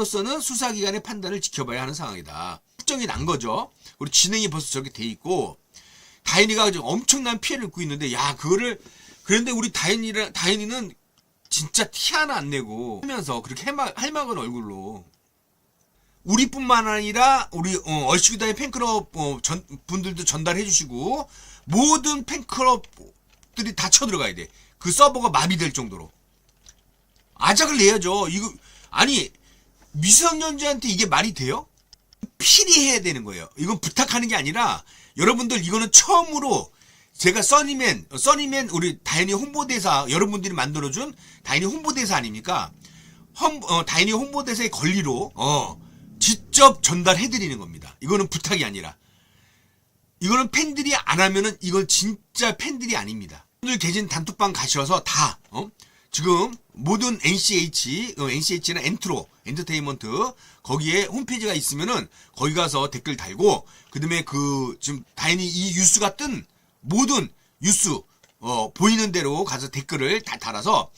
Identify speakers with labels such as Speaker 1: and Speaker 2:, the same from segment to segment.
Speaker 1: 로서는 수사기관의 판단을 지켜봐야 하는 상황이다. 확정이 난 거죠. 우리 진행이 벌써 저렇게 돼 있고 다인이가 지금 엄청난 피해를 입고 있는데 야 그거를 그런데 우리 다인이랑 다인이는 진짜 티 하나 안 내고 하면서 그렇게 해막, 할막은 얼굴로 우리뿐만 아니라 우리 어, 얼씨구다의 팬클럽 어, 전, 분들도 전달해 주시고 모든 팬클럽들이 다 쳐들어가야 돼. 그 서버가 마비될 정도로 아작을 내야죠. 이거 아니 미성년자한테 이게 말이 돼요? 필히 해야 되는 거예요. 이건 부탁하는 게 아니라 여러분들 이거는 처음으로 제가 써니맨, 어, 써니맨 우리 다인이 홍보대사 여러분들이 만들어준 다인이 홍보대사 아닙니까? 험, 어, 다인이 홍보대사의 권리로 어, 직접 전달해드리는 겁니다. 이거는 부탁이 아니라 이거는 팬들이 안 하면은 이건 진짜 팬들이 아닙니다. 오늘 계신 단톡방 가셔서 다 어? 지금 모든 NCH, 어, NCH나 엔트로 엔터테인먼트 거기에 홈페이지가 있으면은 거기 가서 댓글 달고 그다음에 그 지금 다행히 이 뉴스가 뜬 모든 뉴스 어, 보이는 대로 가서 댓글을 다 달아서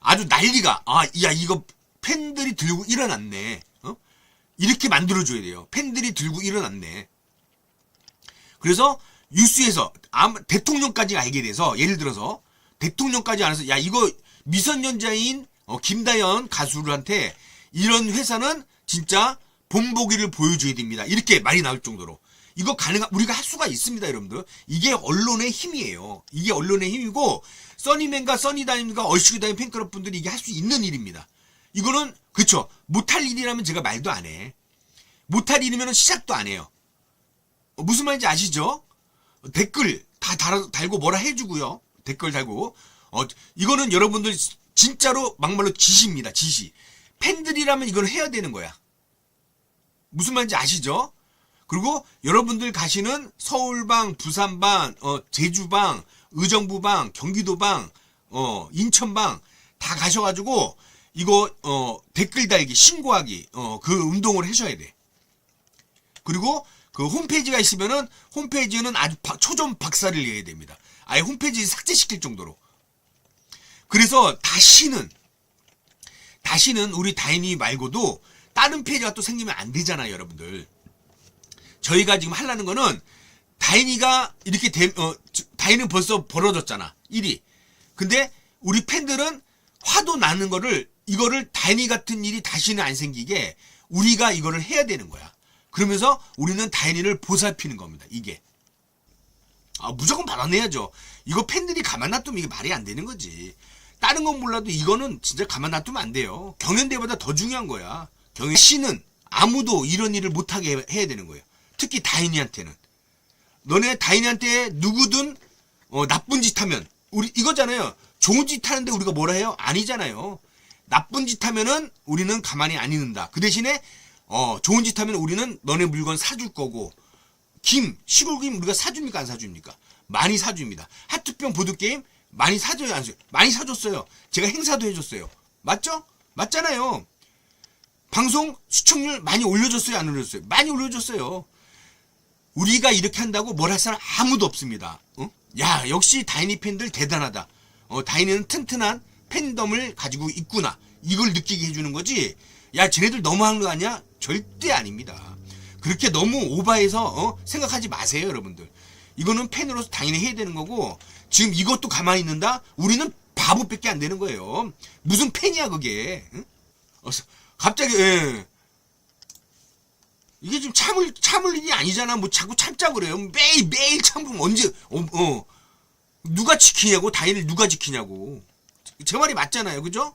Speaker 1: 아주 난리가 아, 야 이거 팬들이 들고 일어났네. 어? 이렇게 만들어줘야 돼요. 팬들이 들고 일어났네. 그래서 뉴스에서 아마 대통령까지 알게 돼서 예를 들어서 대통령까지 알아서 야 이거 미성년자인 어, 김다연 가수한테 이런 회사는 진짜 본보기를 보여줘야 됩니다. 이렇게 말이 나올 정도로 이거 가능한 우리가 할 수가 있습니다, 여러분들. 이게 언론의 힘이에요. 이게 언론의 힘이고 써니맨과 써니다임과 얼씨구다임 팬클럽 분들이 이게 할 수 있는 일입니다. 이거는 그쵸 못할 일이라면 제가 말도 안 해. 못할 일이면 시작도 안 해요. 어, 무슨 말인지 아시죠? 댓글 다 달, 달고 뭐라 해주고요. 댓글 달고. 어, 이거는 여러분들 진짜로 막말로 지시입니다. 지시. 팬들이라면 이걸 해야 되는 거야. 무슨 말인지 아시죠? 그리고 여러분들 가시는 서울방, 부산방, 어, 제주방, 의정부방, 경기도방, 어, 인천방 다 가셔가지고 이거 어, 댓글 달기, 신고하기, 어, 그 운동을 하셔야 돼. 그리고 그 홈페이지가 있으면은 홈페이지는 아주 바- 초점 박살을 내야 됩니다. 아예 홈페이지 삭제시킬 정도로. 그래서 다시는 다시는 우리 다인이 말고도 다른 페이지가 또 생기면 안 되잖아요, 여러분들. 저희가 지금 하려는 거는 다인이가 이렇게 되, 어, 저- 다인은 벌써 벌어졌잖아. 1위. 근데 우리 팬들은 화도 나는 거를 이거를 다인이 같은 일이 다시는 안 생기게 우리가 이거를 해야 되는 거야. 그러면서 우리는 다인이를 보살피는 겁니다. 이게. 아, 무조건 받아내야죠. 이거 팬들이 가만 놔두면 이게 말이 안 되는 거지. 다른 건 몰라도 이거는 진짜 가만 놔두면 안 돼요. 경연대보다 더 중요한 거야. 경연 씨는 아무도 이런 일을 못하게 해- 해야 되는 거예요. 특히 다인이한테는. 너네 다인이한테 누구든 어, 나쁜 짓 하면 우리 이거잖아요. 좋은 짓 하는데 우리가 뭐라 해요? 아니잖아요. 나쁜 짓 하면은 우리는 가만히 안 있는다. 그 대신에 어, 좋은 짓 하면 우리는 너네 물건 사줄 거고 김, 시골 김 우리가 사줍니까 안 사줍니까? 많이 사줍니다. 하트병 보드 게임 많이 사줘요 안 사줘요? 많이 사줬어요. 제가 행사도 해줬어요. 맞죠? 맞잖아요. 방송 시청률 많이 올려줬어요 안 올려줬어요? 많이 올려줬어요. 우리가 이렇게 한다고 뭘 할 사람 아무도 없습니다. 어? 야 역시 다이니 팬들 대단하다. 어, 다이니는 튼튼한 팬덤을 가지고 있구나. 이걸 느끼게 해주는 거지. 야 쟤네들 너무한 거 아니야? 절대 아닙니다. 그렇게 너무 오바해서 어? 생각하지 마세요 여러분들. 이거는 팬으로서 당연히 해야 되는 거고 지금 이것도 가만히 있는다? 우리는 바보밖에 안 되는 거예요. 무슨 팬이야 그게. 응? 어, 갑자기 예. 이게 지금 참을 참을 일이 아니잖아. 뭐 자꾸 참자 그래요. 매일 매일 참으면 언제 어, 어. 누가 지키냐고 다인을 누가 지키냐고. 제 말이 맞잖아요. 그죠?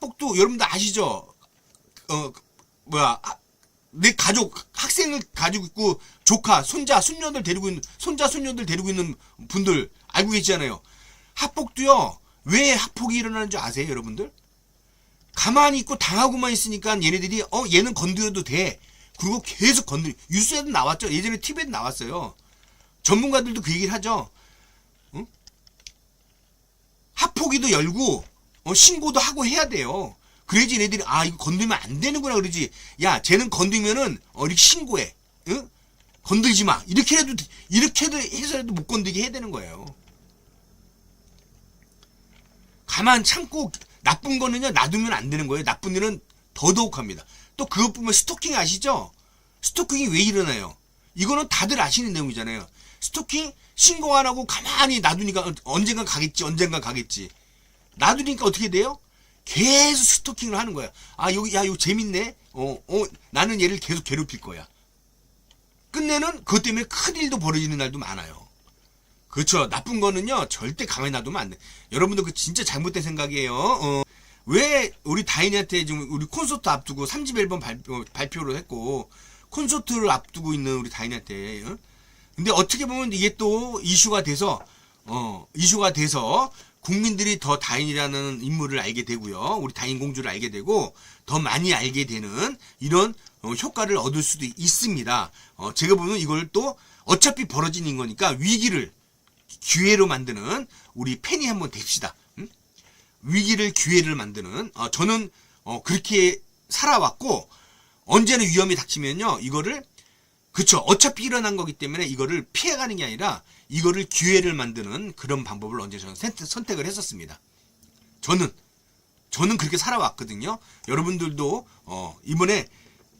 Speaker 1: 꼭또 여러분들 아시죠? 어 뭐야 하- 내 가족 학생을 가지고 있고 조카 손자 손녀들 데리고 있는 손자 손녀들 데리고 있는 분들 알고 계시잖아요. 학폭도요. 왜 학폭이 일어나는 줄 아세요, 여러분들? 가만히 있고 당하고만 있으니까 얘네들이 어 얘는 건드려도 돼. 그리고 계속 건드리. 뉴스에도 나왔죠. 예전에 TV에도 나왔어요. 전문가들도 그 얘기를 하죠. 응? 합포기도 열고 어, 신고도 하고 해야 돼요. 그래야지 얘네들이 아 이거 건들면 안 되는구나 그러지. 야 쟤는 건들면은 어 이렇게 신고해. 응? 건들지 마. 이렇게 해도 이렇게 해서라도 못 건들게 해야 되는 거예요. 가만 참고 나쁜 거는요 놔두면 안 되는 거예요. 나쁜 일은 더더욱 합니다. 또 그것뿐만 스토킹 아시죠? 스토킹이 왜 일어나요? 이거는 다들 아시는 내용이잖아요. 스토킹 신고 안 하고 가만히 놔두니까 언젠가 가겠지, 언젠가 가겠지. 놔두니까 어떻게 돼요? 계속 스토킹을 하는 거야. 아, 여기, 야, 이거 재밌네? 어, 어, 나는 얘를 계속 괴롭힐 거야. 끝내는 그것 때문에 큰일도 벌어지는 날도 많아요. 그렇죠. 나쁜 거는요, 절대 가만히 놔두면 안 돼. 여러분들 그 진짜 잘못된 생각이에요. 어, 왜 우리 다인이한테 지금 우리 콘서트 앞두고 3집 앨범 발표, 발표를 했고, 콘서트를 앞두고 있는 우리 다인이한테, 어? 근데 어떻게 보면 이게 또 이슈가 돼서, 어, 이슈가 돼서 국민들이 더 다인이라는 인물을 알게 되고요. 우리 다인 공주를 알게 되고, 더 많이 알게 되는 이런 어, 효과를 얻을 수도 있습니다. 어, 제가 보면 이걸 또 어차피 벌어지는 거니까 위기를 기회로 만드는 우리 팬이 한번 됩시다. 음? 위기를 기회를 만드는 어, 저는 어, 그렇게 살아왔고 언제나 위험이 닥치면요 이거를 그쵸 어차피 일어난 거기 때문에 이거를 피해가는 게 아니라 이거를 기회를 만드는 그런 방법을 언제 저는 선택- 선택을 했었습니다. 저는 저는 그렇게 살아왔거든요. 여러분들도 어, 이번에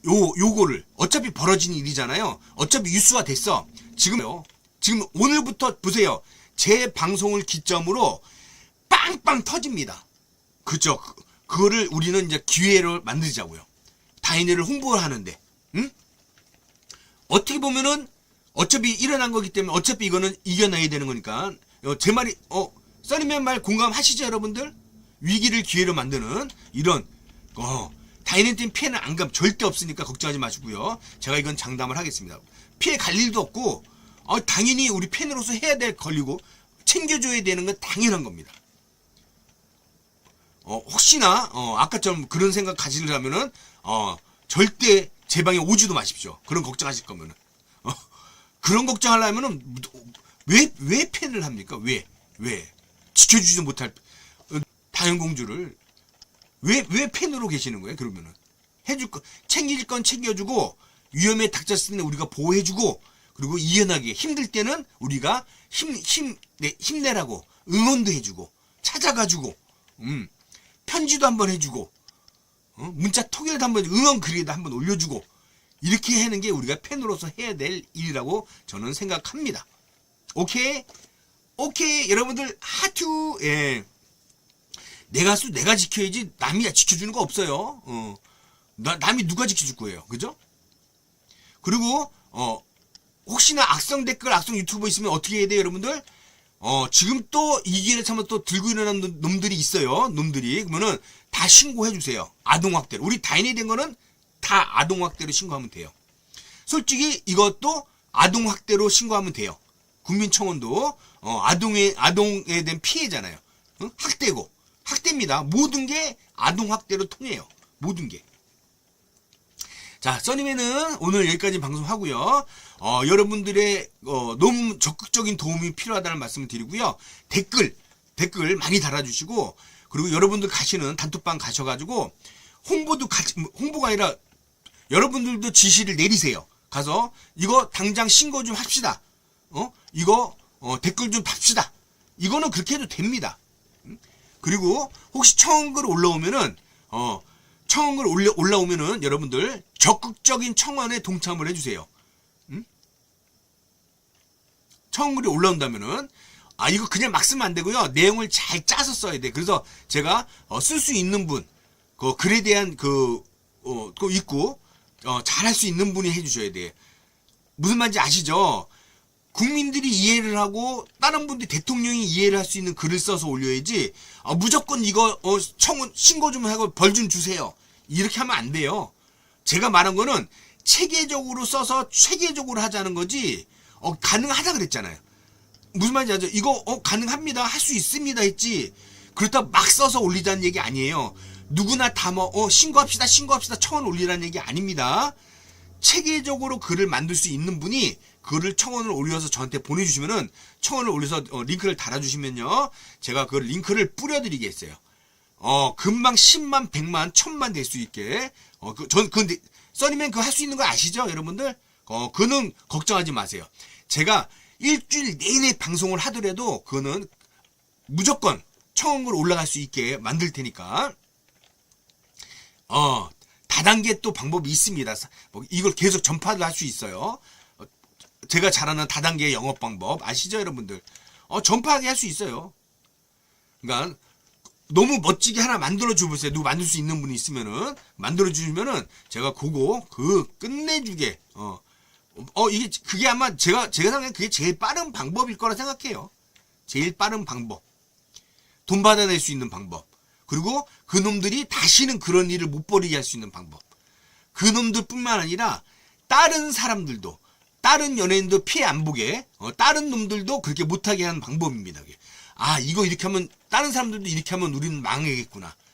Speaker 1: 요 요거를 어차피 벌어진 일이잖아요. 어차피 뉴스화 됐어. 지금요. 지금 오늘부터 보세요. 제 방송을 기점으로 빵빵 터집니다. 그죠? 그, 그거를 우리는 이제 기회로 만들자고요. 다이네를 홍보를 하는데, 응? 어떻게 보면은 어차피 일어난 거기 때문에 어차피 이거는 이겨내야 되는 거니까 어, 제 말이 어 써니맨 말 공감하시죠 여러분들? 위기를 기회로 만드는 이런 어 다이네팀 피해는 안감 절대 없으니까 걱정하지 마시고요. 제가 이건 장담을 하겠습니다. 피해 갈 일도 없고 어, 당연히 우리 팬으로서 해야 될 권리고 챙겨줘야 되는 건 당연한 겁니다. 어, 혹시나 어, 아까처럼 그런 생각 가지려면은 어, 절대 제 방에 오지도 마십시오. 그런 걱정하실 거면은 어, 그런 걱정하려면은 왜 왜 팬을 합니까? 왜 왜? 지켜주지 못할 어, 다현공주를 왜 왜 팬으로 계시는 거예요? 그러면은 해줄 거 챙길 건 챙겨주고 위험에 닥쳤을 때 우리가 보호해주고 그리고 이연하게 힘들 때는 우리가 힘 힘 네, 힘내라고 응원도 해주고 찾아가지고 음 편지도 한번 해주고 어? 문자 톡이라도 한번 응원 글이라도 한번 올려주고 이렇게 하는 게 우리가 팬으로서 해야 될 일이라고 저는 생각합니다. 오케이 오케이 여러분들 하트 예 내가 수 내가 지켜야지 남이 지켜주는 거 없어요. 어 나, 남이 누가 지켜줄 거예요, 그죠? 그리고 어 혹시나 악성 댓글, 악성 유튜버 있으면 어떻게 해야 돼요, 여러분들? 어, 지금 또 이 기회를 참아 또 들고 일어난 놈- 놈들이 있어요. 놈들이. 그러면은 다 신고해 주세요. 아동학대로. 우리 다인이 된 거는 다 아동학대로 신고하면 돼요. 솔직히 이것도 아동학대로 신고하면 돼요. 국민청원도 어, 아동에 아동에 대한 피해잖아요. 응? 학대고 학대입니다. 모든 게 아동학대로 통해요. 모든 게. 자, 써니맨은 오늘 여기까지 방송하고요. 어, 여러분들의 어, 너무 적극적인 도움이 필요하다는 말씀을 드리고요. 댓글 댓글 많이 달아주시고 그리고 여러분들 가시는 단톡방 가셔가지고 홍보도 같이 홍보가 아니라 여러분들도 지시를 내리세요. 가서 이거 당장 신고 좀 합시다. 어? 이거 어, 댓글 좀 답시다. 이거는 그렇게 해도 됩니다. 음? 그리고 혹시 청원글 올라오면은 어 청원글 올려 올라오면은 여러분들 적극적인 청원에 동참을 해주세요. 음? 청원글이 올라온다면은 아 이거 그냥 막 쓰면 안 되고요. 내용을 잘 짜서 써야 돼. 그래서 제가 어, 쓸수 있는 분, 그 글에 대한 그 어, 그 있고 어, 잘할 수 있는 분이 해주셔야 돼. 무슨 말인지 아시죠? 국민들이 이해를 하고 다른 분들이 대통령이 이해를 할 수 있는 글을 써서 올려야지 아, 무조건 이거 어, 청원 신고 좀 하고 벌 좀 주세요 이렇게 하면 안 돼요 제가 말한 거는 체계적으로 써서 체계적으로 하자는 거지 어, 가능하다 그랬잖아요. 무슨 말인지 알죠? 이거 어, 가능합니다. 할 수 있습니다 했지. 그렇다 막 써서 올리자는 얘기 아니에요. 누구나 다뭐 어, 신고합시다 신고합시다 청원 올리라는 얘기 아닙니다. 체계적으로 글을 만들 수 있는 분이 글을 청원을 올려서 저한테 보내주시면은 청원을 올려서 어, 링크를 달아주시면요. 제가 그 링크를 뿌려드리겠어요. 어 금방 10만, 100만, 1000만 될 수 있게 어 그전 근데 써니면 그할수 있는 거 아시죠 여러분들? 어 그는 걱정하지 마세요. 제가 일주일 내내 방송을 하더라도 그거는 무조건 청원글 올라갈 수 있게 만들 테니까 어 다단계 또 방법이 있습니다. 사- 뭐 이걸 계속 전파를 할 수 있어요. 어, 제가 잘 아는 다단계 영업 방법 아시죠, 여러분들? 어, 전파하게 할 수 있어요. 그러니까 너무 멋지게 하나 만들어 주세요. 누구 만들 수 있는 분이 있으면은 만들어 주시면은 제가 그거 그 끝내주게 어. 어 이게 그게 아마 제가 제가 생각에 그게 제일 빠른 방법일 거라 생각해요. 제일 빠른 방법. 돈 받아낼 수 있는 방법. 그리고 그 놈들이 다시는 그런 일을 못 벌이게 할 수 있는 방법. 그 놈들뿐만 아니라 다른 사람들도 다른 연예인도 피해 안 보게 어, 다른 놈들도 그렇게 못하게 하는 방법입니다. 그게. 아 이거 이렇게 하면 다른 사람들도 이렇게 하면 우리는 망하겠구나.